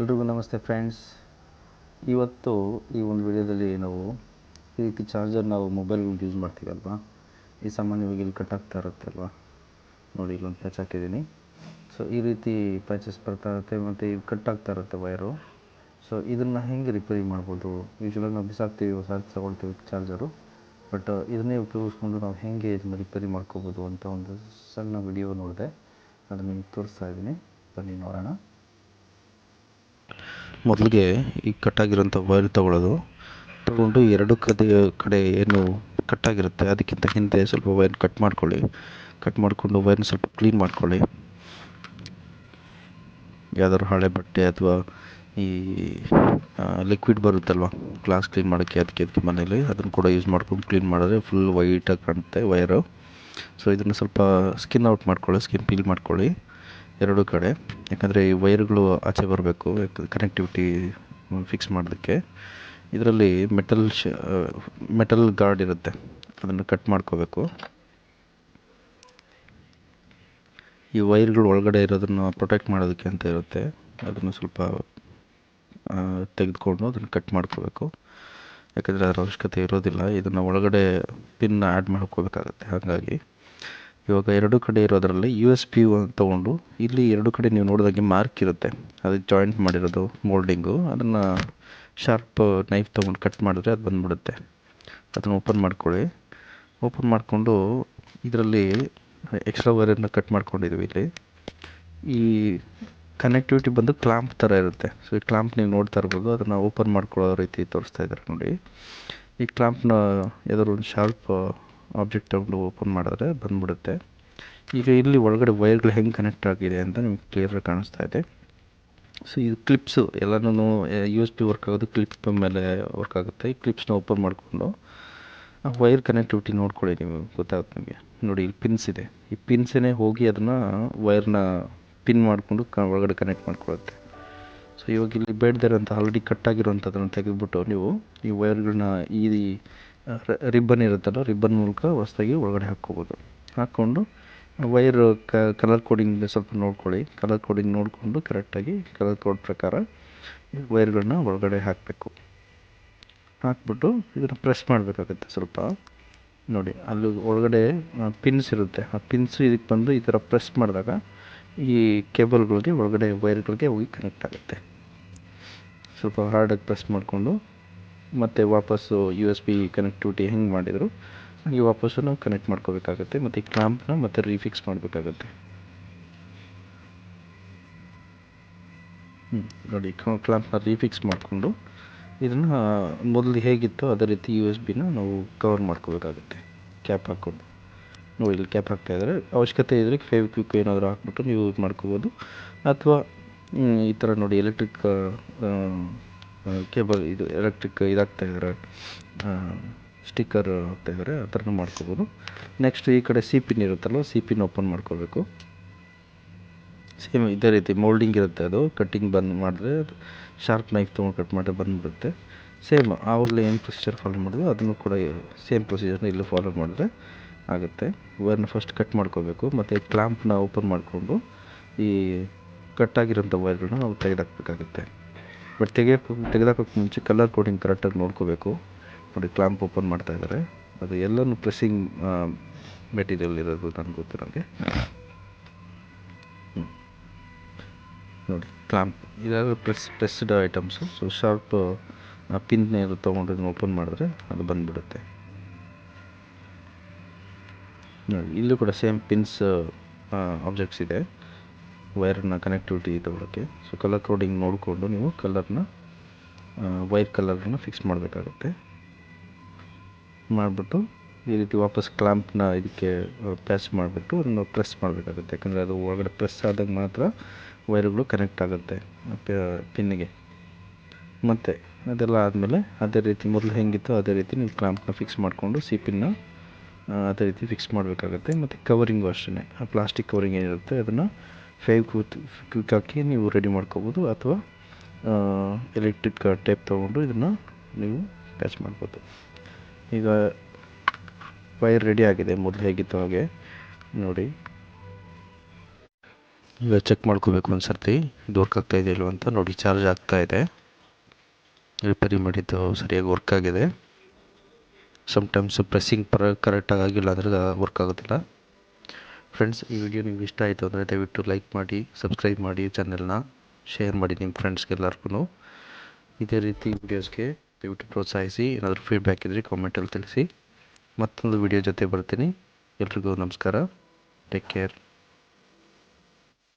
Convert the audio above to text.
ಎಲ್ರಿಗೂ ನಮಸ್ತೆ ಫ್ರೆಂಡ್ಸ್. ಇವತ್ತು ಈ ಒಂದು ವಿಡಿಯೋದಲ್ಲಿ ನಾವು ಈ ರೀತಿ ಚಾರ್ಜರ್ ನಾವು ಮೊಬೈಲ್ಗೆ ಯೂಸ್ ಮಾಡ್ತೀವಲ್ವಾ? ಈ ಸಾಮಾನ್ಯವಾಗಿ ಇಲ್ಲಿ ಕಟ್ ಆಗ್ತಾ ಇರುತ್ತೆ ಅಲ್ವಾ? ನೋಡಿ ಇಲ್ಲೊಂದು ಪ್ಯಾಚ್ ಹಾಕಿದ್ದೀನಿ. ಸೊ ಈ ರೀತಿ ಪ್ಯಾಚಸ್ ಬರ್ತಾ ಇರುತ್ತೆ ಮತ್ತು ಇದು ಕಟ್ ಆಗ್ತಾ ಇರುತ್ತೆ ವೈರು. ಸೊ ಇದನ್ನು ಹೆಂಗೆ ರಿಪೇರಿ ಮಾಡ್ಬೋದು? ಯೂಶ್ವಲಾಗಿ ನಾವು ಬಿಸಾಕ್ತೀವಿ ಹೊಸ ತಗೊಳ್ತೀವಿ ಚಾರ್ಜರು. ಬಟ್ ಇದನ್ನೇ ಉಪಯೋಗಿಸ್ಕೊಂಡು ನಾವು ಹೇಗೆ ಇದನ್ನು ರಿಪೇರಿ ಮಾಡ್ಕೋಬೋದು ಅಂತ ಒಂದು ಸಣ್ಣ ವಿಡಿಯೋ ನೋಡಿದೆ. ಅದನ್ನು ನಿಮ್ಗೆ ತೋರಿಸ್ತಾ ಇದ್ದೀನಿ. ಬನ್ನಿ, ನೋಡೋಣ. ಮೊದಲಿಗೆ ಈ ಕಟ್ಟಾಗಿರುವಂಥ ವೈರ್ ತೊಗೊಳ್ಳೋದು. ತೊಗೊಂಡು ಎರಡು ಕಡೆ ಕಡೆ ಏನು ಕಟ್ಟಾಗಿರುತ್ತೆ. ಅದಕ್ಕಿಂತ ಹಿಂದೆ ಸ್ವಲ್ಪ ವೈರ್ ಕಟ್ ಮಾಡ್ಕೊಳ್ಳಿ. ಕಟ್ ಮಾಡಿಕೊಂಡು ವೈರ್ನ ಸ್ವಲ್ಪ ಕ್ಲೀನ್ ಮಾಡ್ಕೊಳ್ಳಿ. ಯಾವ್ದಾದ್ರು ಹಳೆ ಬಟ್ಟೆ ಅಥವಾ ಈ ಲಿಕ್ವಿಡ್ ಬರುತ್ತಲ್ವ? ಗ್ಲಾಸ್ ಕ್ಲೀನ್ ಮಾಡೋಕ್ಕೆ ಅದಕ್ಕೆ ಅದಕ್ಕೆ ಮನೇಲಿ. ಅದನ್ನು ಕೂಡ ಯೂಸ್ ಮಾಡ್ಕೊಂಡು ಕ್ಲೀನ್ ಮಾಡಿದ್ರೆ ಫುಲ್ ವೈಟಾಗಿ ಕಾಣುತ್ತೆ ವೈರು. ಸೊ ಇದನ್ನು ಸ್ವಲ್ಪ ಸ್ಕಿನ್ ಔಟ್ ಮಾಡ್ಕೊಳ್ಳಿ, ಸ್ಕಿನ್ ಪೀಲ್ ಮಾಡ್ಕೊಳ್ಳಿ. ಎರಡು ಕಡೆ. ಯಾಕಂದರೆ ಈ ವೈರ್ಗಳು ಆಚೆ ಬರಬೇಕು ಕನೆಕ್ಟಿವಿಟಿ ಫಿಕ್ಸ್ ಮಾಡೋದಕ್ಕೆ. ಇದರಲ್ಲಿ ಮೆಟಲ್ ಶ ಮೆಟಲ್ ಗಾರ್ಡ್ ಇರುತ್ತೆ. ಅದನ್ನು ಕಟ್ ಮಾಡ್ಕೋಬೇಕು. ಈ ವೈರ್ಗಳು ಒಳಗಡೆ ಇರೋದನ್ನು ಪ್ರೊಟೆಕ್ಟ್ ಮಾಡೋದಕ್ಕೆ ಅಂತ ಇರುತ್ತೆ. ಅದನ್ನು ಸ್ವಲ್ಪ ತೆಗೆದುಕೊಂಡು ಅದನ್ನು ಕಟ್ ಮಾಡ್ಕೋಬೇಕು. ಯಾಕಂದರೆ ಅದರ ಅವಶ್ಯಕತೆ ಇರೋದಿಲ್ಲ. ಇದನ್ನು ಒಳಗಡೆ ಪಿನ್ ಆ್ಯಡ್ ಮಾಡ್ಕೋಬೇಕಾಗತ್ತೆ. ಹಾಗಾಗಿ ಇವಾಗ ಎರಡು ಕಡೆ ಇರೋದರಲ್ಲಿ ಯು ಎಸ್ ಪಿ ತೊಗೊಂಡು ಇಲ್ಲಿ ಎರಡು ಕಡೆ ನೀವು ನೋಡಿದಾಗೆ ಮಾರ್ಕ್ ಇರುತ್ತೆ. ಅದು ಜಾಯಿಂಟ್ ಮಾಡಿರೋದು, ಮೋಲ್ಡಿಂಗು, ಅದನ್ನು ಶಾರ್ಪ್ ನೈಫ್ ತೊಗೊಂಡು ಕಟ್ ಮಾಡಿದ್ರೆ ಅದು ಬಂದ್ಬಿಡುತ್ತೆ. ಅದನ್ನು ಓಪನ್ ಮಾಡ್ಕೊಳ್ಳಿ. ಓಪನ್ ಮಾಡಿಕೊಂಡು ಇದರಲ್ಲಿ ಎಕ್ಸ್ಟ್ರಾ ವೈರನ್ನು ಕಟ್ ಮಾಡ್ಕೊಂಡಿದ್ದೀವಿ ಇಲ್ಲಿ. ಈ ಕನೆಕ್ಟಿವಿಟಿ ಬಂದು ಕ್ಲಾಂಪ್ ಥರ ಇರುತ್ತೆ. ಸೊ ಈ ಕ್ಲಾಂಪ್ ನೀವು ನೋಡ್ತಾ ಇರ್ಬೋದು, ಅದನ್ನು ಓಪನ್ ಮಾಡ್ಕೊಳ್ಳೋ ರೀತಿ ತೋರಿಸ್ತಾ ಇದ್ದಾರೆ ನೋಡಿ. ಈ ಕ್ಲಾಂಪ್ನ ಯಾವ್ದಾದ್ರು ಒಂದು ಶಾರ್ಪ್ ಆಬ್ಜೆಕ್ಟ್ ತಗೊಂಡು ಓಪನ್ ಮಾಡಿದ್ರೆ ಬಂದ್ಬಿಡುತ್ತೆ. ಈಗ ಇಲ್ಲಿ ಒಳಗಡೆ ವೈರ್ಗಳು ಹೆಂಗೆ ಕನೆಕ್ಟ್ ಆಗಿದೆ ಅಂತ ನಿಮ್ಗೆ ಕ್ಲಿಯರಾಗಿ ಕಾಣಿಸ್ತಾ ಇದೆ. ಸೊ ಇದು ಕ್ಲಿಪ್ಸು ಎಲ್ಲನೂ ಯು ಎಸ್ ಪಿ ವರ್ಕ್ ಆಗೋದು ಕ್ಲಿಪ್ ಮೇಲೆ ವರ್ಕ್ ಆಗುತ್ತೆ. ಈ ಕ್ಲಿಪ್ಸ್ನ ಓಪನ್ ಮಾಡಿಕೊಂಡು, ಆ ವೈರ್ ಕನೆಕ್ಟಿವಿಟಿ ನೋಡ್ಕೊಳ್ಳಿ ನಿಮಗೆ ಗೊತ್ತಾಗುತ್ತೆ ನಿಮಗೆ. ನೋಡಿ, ಇಲ್ಲಿ ಪಿನ್ಸ್ ಇದೆ. ಈ ಪಿನ್ಸೇ ಹೋಗಿ ಅದನ್ನು ವೈರ್ನ ಪಿನ್ ಮಾಡಿಕೊಂಡು ಕ, ಒಳಗಡೆ ಕನೆಕ್ಟ್ ಮಾಡ್ಕೊಳ್ಳುತ್ತೆ. ಸೊ ಇವಾಗ ಇಲ್ಲಿ ಬೇಡದಿರೋಂಥ ಆಲ್ರೆಡಿ ಕಟ್ಟಾಗಿರೋಂಥದ್ದನ್ನು ತೆಗೆದುಬಿಟ್ಟು ನೀವು ಈ ವೈರ್ಗಳನ್ನ ಈ ರಿಬ್ಬನ್ ಇರುತ್ತಲ್ಲ, ರಿಬ್ಬನ್ ಮೂಲಕ ಹೊಸ್ದಾಗಿ ಒಳಗಡೆ ಹಾಕ್ಕೋಬೋದು. ಹಾಕ್ಕೊಂಡು ವೈರ್ ಕಲರ್ ಕೋಡಿಂಗ್ ಸ್ವಲ್ಪ ನೋಡ್ಕೊಳ್ಳಿ. ಕಲರ್ ಕೋಡಿಂಗ್ ನೋಡಿಕೊಂಡು ಕರೆಕ್ಟಾಗಿ ಕಲರ್ ಕೋಡ್ ಪ್ರಕಾರ ವೈರ್ಗಳನ್ನ ಒಳಗಡೆ ಹಾಕಬೇಕು. ಹಾಕ್ಬಿಟ್ಟು ಇದನ್ನು ಪ್ರೆಸ್ ಮಾಡಬೇಕಾಗುತ್ತೆ ಸ್ವಲ್ಪ. ನೋಡಿ, ಅಲ್ಲಿ ಒಳಗಡೆ ಪಿನ್ಸ್ ಇರುತ್ತೆ. ಆ ಪಿನ್ಸು ಇದಕ್ಕೆ ಬಂದು ಈ ಥರ ಪ್ರೆಸ್ ಮಾಡಿದಾಗ ಈ ಕೇಬಲ್ಗಳಿಗೆ ಒಳಗಡೆ ವೈರ್ಗಳಿಗೆ ಹೋಗಿ ಕನೆಕ್ಟ್ ಆಗುತ್ತೆ. ಸ್ವಲ್ಪ ಹಾರ್ಡಾಗಿ ಪ್ರೆಸ್ ಮಾಡಿಕೊಂಡು ಮತ್ತು ವಾಪಸ್ಸು ಯು ಎಸ್ ಬಿ ಕನೆಕ್ಟಿವಿಟಿ ಹೆಂಗೆ ಮಾಡಿದರು, ಹಾಗೆ ವಾಪಸ್ಸು ನಾವು ಕನೆಕ್ಟ್ ಮಾಡ್ಕೋಬೇಕಾಗುತ್ತೆ, ಮತ್ತು ಈ ಕ್ಲಾಂಪ್ನ ಮತ್ತೆ ರೀಫಿಕ್ಸ್ ಮಾಡಬೇಕಾಗುತ್ತೆ. ನೋಡಿ ಕ್ಲಾಂಪ್ನ ರೀಫಿಕ್ಸ್ ಮಾಡಿಕೊಂಡು, ಇದನ್ನು ಮೊದಲು ಹೇಗಿತ್ತು ಅದೇ ರೀತಿ ಯು ಎಸ್ ಬಿನ ನಾವು ಕವರ್ ಮಾಡ್ಕೋಬೇಕಾಗುತ್ತೆ ಕ್ಯಾಪ್ ಹಾಕ್ಕೊಂಡು. ನೋ ಇಲ್ಲಿ ಕ್ಯಾಪ್ ಹಾಕ್ತಾಯಿದ್ದಾರೆ ಅವಶ್ಯಕತೆ ಇದ್ದರೆ ಫೇವ್ ಕ್ವಿಕ್ ಏನಾದರೂ ಹಾಕ್ಬಿಟ್ಟು ನೀವು ಯೂಸ್ ಮಾಡ್ಕೋಬೋದು. ಅಥವಾ ಈ ಥರ ನೋಡಿ ಎಲೆಕ್ಟ್ರಿಕ್ ಕೇಬಲ್ ಇದು ಎಲೆಕ್ಟ್ರಿಕ್ ಇದಾಗ್ತಾ ಇದ್ದಾರೆ ಸ್ಟಿಕ್ಕರ್ ಹಾಕ್ತಾಯಿದ್ದಾರೆ ಆ ಥರನೂ ಮಾಡ್ಕೋಬೋದು. ನೆಕ್ಸ್ಟ್ ಈ ಕಡೆ ಸಿ ಪಿನ್ ಇರುತ್ತಲ್ಲ ಸಿ ಪಿನ್ ಓಪನ್ ಮಾಡ್ಕೋಬೇಕು. ಸೇಮ್ ಇದೇ ರೀತಿ ಮೋಲ್ಡಿಂಗ್ ಇರುತ್ತೆ ಅದು ಕಟ್ಟಿಂಗ್ ಬಂದ್ ಮಾಡಿದ್ರೆ ಶಾರ್ಪ್ ನೈಫ್ ತೊಗೊಂಡು ಕಟ್ ಮಾಡಿದ್ರೆ ಬಂದುಬಿಡುತ್ತೆ. ಸೇಮ್ ಆವಾಗಲೇ ಏನು ಪ್ರೊಸೀಜರ್ ಫಾಲೋ ಮಾಡಿದ್ವಿ ಅದನ್ನು ಕೂಡ ಸೇಮ್ ಪ್ರೊಸೀಜರ್ನ ಇಲ್ಲೂ ಫಾಲೋ ಮಾಡಿದ್ರೆ ಆಗುತ್ತೆ. ವೈರ್ನ ಫಸ್ಟ್ ಕಟ್ ಮಾಡ್ಕೋಬೇಕು, ಮತ್ತು ಕ್ಲಾಂಪ್ನ ಓಪನ್ ಮಾಡಿಕೊಂಡು ಈ ಕಟ್ಟಾಗಿರೋಂಥ ವೈರ್ಗಳನ್ನ ನಾವು ತೆಗೆದಾಕಬೇಕಾಗುತ್ತೆ. ಬಟ್ ತೆಗಿಯೋಕೆ ತೆಗೆದಾಕೋಕ್ಕೆ ಮುಂಚೆ ಕಲರ್ ಕೋಡಿಂಗ್ ಕರೆಕ್ಟಾಗಿ ನೋಡ್ಕೋಬೇಕು. ನೋಡಿ ಕ್ಲಾಂಪ್ ಓಪನ್ ಮಾಡ್ತಾ ಇದ್ದಾರೆ ಅದು ಎಲ್ಲನೂ ಪ್ರೆಸ್ಸಿಂಗ್ ಮೆಟೀರಿಯಲ್ ಇರೋದು ನನಗೆ ಗೊತ್ತಿರೋಂಗೆ ಹ್ಞೂ ನೋಡಿ ಕ್ಲಾಂಪ್ ಇದಾದರೆ press pressed items so sharp pin ಏನಾದ್ರು ತೊಗೊಂಡು ಓಪನ್ ಮಾಡಿದ್ರೆ ಅದು ಬಂದುಬಿಡುತ್ತೆ. ನೋಡಿ, ಇಲ್ಲೂ ಕೂಡ ಸೇಮ್ ಪಿನ್ಸ್ ಆಬ್ಜೆಕ್ಟ್ಸ್ ಇದೆ. ವೈರ್ನ ಕನೆಕ್ಟಿವಿಟಿ ತೊಗೊಳಕ್ಕೆ ಸೊ ಕಲರ್ ಕೋಡಿಂಗ್ ನೋಡಿಕೊಂಡು ನೀವು ಕಲರ್ನ ವೈರ್ ಕಲರನ್ನು ಫಿಕ್ಸ್ ಮಾಡಬೇಕಾಗುತ್ತೆ. ಮಾಡಿಬಿಟ್ಟು ಈ ರೀತಿ ವಾಪಸ್ ಕ್ಲಾಂಪ್ನ ಇದಕ್ಕೆ ಪ್ಯಾಚ್ ಮಾಡಿಬಿಟ್ಟು ಅದನ್ನು ಪ್ರೆಸ್ ಮಾಡಬೇಕಾಗುತ್ತೆ. ಯಾಕಂದರೆ ಅದು ಒಳಗಡೆ ಪ್ರೆಸ್ ಆದಾಗ ಮಾತ್ರ ವೈರ್ಗಳು ಕನೆಕ್ಟ್ ಆಗುತ್ತೆ ಪಿನ್ನಿಗೆ ಮತ್ತು ಅದೆಲ್ಲ ಆದಮೇಲೆ ಅದೇ ರೀತಿ ಮೊದಲು ಹೆಂಗಿತ್ತು ಅದೇ ರೀತಿ ನೀವು ಕ್ಲಾಂಪ್ನ ಫಿಕ್ಸ್ ಮಾಡಿಕೊಂಡು ಸಿ ಪಿನ್ನ ಅದೇ ರೀತಿ ಫಿಕ್ಸ್ ಮಾಡಬೇಕಾಗುತ್ತೆ. ಮತ್ತು ಕವರಿಂಗು ಅಷ್ಟೇ ಆ ಪ್ಲಾಸ್ಟಿಕ್ ಕವರಿಂಗ್ ಏನಿರುತ್ತೆ, ಅದನ್ನು ಫೇವ್ ಕೂತ್ ಕ್ವಿಕ್ ಹಾಕಿ ನೀವು ರೆಡಿ ಮಾಡ್ಕೋಬೋದು ಅಥವಾ ಎಲೆಕ್ಟ್ರಿಕ್ ಟೇಪ್ ತೊಗೊಂಡು ಇದನ್ನು ನೀವು ಪ್ಯಾಚ್ ಮಾಡ್ಬೋದು. ಈಗ ವೈರ್ ರೆಡಿ ಆಗಿದೆ, ಮೊದಲು ಹೇಗಿತ್ತು ಹಾಗೆ. ನೋಡಿ. ಈಗ ಚೆಕ್ ಮಾಡ್ಕೋಬೇಕು ಒಂದು ಸರ್ತಿ ಇದು ವರ್ಕ್ ಆಗ್ತಾ ಇದೆ ಅಂತ ನೋಡಿ ಚಾರ್ಜ್ ಆಗ್ತಾ ಇದೆ. ರಿಪೇರಿ ಮಾಡಿದ್ದು ಸರಿಯಾಗಿ ವರ್ಕ್ ಆಗಿದೆ. ಸಮ್ಟೈಮ್ಸ್ ಪ್ರೆಸ್ಸಿಂಗ್ ಪರ ಕರೆಕ್ಟಾಗಿ ಆಗಿಲ್ಲ ಅಂದರೆ ವರ್ಕ್ ಆಗೋದಿಲ್ಲ. ಫ್ರೆಂಡ್ಸ್ ಈ ವಿಡಿಯೋ ನಿಮ್ಗೆ ಇಷ್ಟ ಆಯಿತು ಅಂದರೆ ದಯವಿಟ್ಟು ಲೈಕ್ ಮಾಡಿ ಸಬ್ಸ್ಕ್ರೈಬ್ ಮಾಡಿ ಚಾನೆಲ್ನ ಶೇರ್ ಮಾಡಿ ನಿಮ್ಮ ಫ್ರೆಂಡ್ಸ್ಗೆಲ್ಲರಿಗೂ ಇದೇ ರೀತಿ ವಿಡಿಯೋಸ್ಗೆ ದಯವಿಟ್ಟು ಪ್ರೋತ್ಸಾಹಿಸಿ, ಏನಾದರೂ ಫೀಡ್ಬ್ಯಾಕ್ ಇದ್ದರೆ ಕಾಮೆಂಟಲ್ಲಿ ತಿಳಿಸಿ. ಮತ್ತೊಂದು ವಿಡಿಯೋ ಜೊತೆ ಬರ್ತೀನಿ. ಎಲ್ರಿಗೂ ನಮಸ್ಕಾರ. Take care